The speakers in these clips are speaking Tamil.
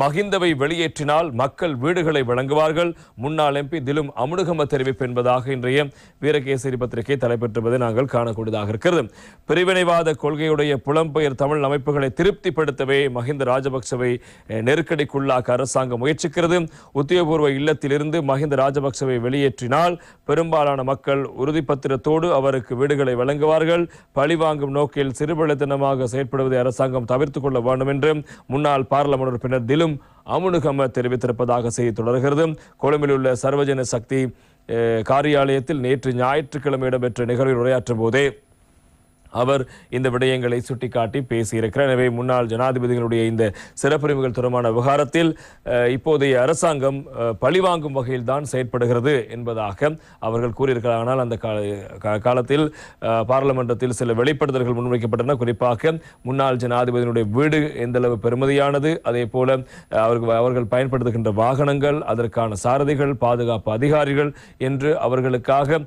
மகிந்தவை வெளியேற்றினால் மக்கள் வீடுகளை வழங்குவார்கள். முன்னாள் எம்பி திலும் அமுனுகம தெரிவிப்பு என்பதாக இன்றைய வீரகேசரி பத்திரிகை தலைப்பெற்றுவதை நாங்கள் காணக்கூடியதாக இருக்கிறது. பிரிவினைவாத கொள்கையுடைய புலம்பெயர் தமிழ் அமைப்புகளை திருப்திப்படுத்தவே மஹிந்த ராஜபக்சவை நெருக்கடிக்குள்ளாக்க அரசாங்கம் முயற்சிக்கிறது. உத்தியோகபூர்வ இல்லத்திலிருந்து மஹிந்த ராஜபக்சவை வெளியேற்றினால் பெரும்பாலான மக்கள் உறுதிப்பத்திரத்தோடு அவருக்கு வீடுகளை வழங்குவார்கள். பழிவாங்கும் நோக்கில் சிறுபலத்தனமாக செயற்படுவதை அரசாங்கம் தவிர்த்துக் கொள்ள வேண்டும் என்று முன்னாள் பாராளுமன்ற உறுப்பினர் திலும் அமுனுகம தெரிவித்திருப்பதாக செய்தி தொடர்கிறது. கொழும்பில் உள்ள சர்வஜன சக்தி காரியாலயத்தில் நேற்று ஞாயிற்றுக்கிழமை இடம்பெற்ற நிகழ்வில் உரையாற்றும் போதே அவர் இந்த விடயங்களை சுட்டிக்காட்டி பேசியிருக்கிறார். எனவே முன்னாள் ஜனாதிபதிகளுடைய இந்த சிறப்புரிமைகள் தொடர்பான விவகாரத்தில் இப்போதைய அரசாங்கம் பழிவாங்கும் வகையில் தான் செயற்படுகிறது என்பதாக அவர்கள் கூறியிருக்கிறார். ஆனால் அந்த காலத்தில் பாராளுமன்றத்தில் சில வெளிப்படுத்தல்கள் முன்வைக்கப்பட்டன. குறிப்பாக முன்னாள் ஜனாதிபதியினுடைய வீடு எந்தளவு பெருமதியானது அதே போல அவர்கள் அவர்கள் பயன்படுத்துகின்ற வாகனங்கள் அதற்கான சாரதிகள் பாதுகாப்பு அதிகாரிகள் என்று அவர்களுக்காக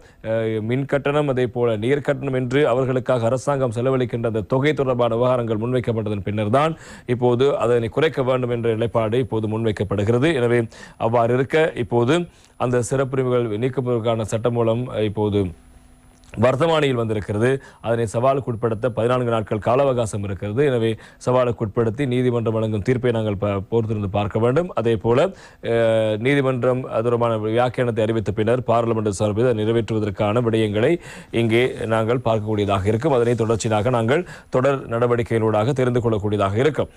மின் கட்டணம் அதே போல நீர் கட்டணம் என்று அவர்களுக்காக அரசாங்கம் செலவழிக்கின்ற அந்த தொகை தொடர்பான விவகாரங்கள் முன்வைக்கப்பட்டதன் பின்னர் தான் இப்போது அதனை குறைக்க வேண்டும் என்ற நிலைப்பாடு இப்போது முன்வைக்கப்படுகிறது. எனவே அவ்வாறு இருக்க இப்போது அந்த சிறப்புரிமைகள் நீக்கப்படுவதற்கான சட்டம் மூலம் இப்போது வர்த்தமானியில் வந்திருக்கிறது. அதனை சவாலுக்கு உட்படுத்த பதினான்கு நாட்கள் கால அவகாசம் இருக்கிறது. எனவே சவாலுக்கு உட்படுத்தி நீதிமன்றம் வழங்கும் தீர்ப்பை நாங்கள் பொறுத்திருந்து பார்க்க வேண்டும். அதே போல நீதிமன்றம் தொடர்பான வியாக்கியானத்தை அறிவித்த பின்னர் பாராளுமன்ற சார்பில் அதை நிறைவேற்றுவதற்கான விடயங்களை இங்கே நாங்கள் பார்க்கக்கூடியதாக இருக்கும். அதனை தொடர்ச்சியாக நாங்கள் தொடர் நடவடிக்கைகளூடாக தெரிந்து கொள்ளக்கூடியதாக இருக்கும்.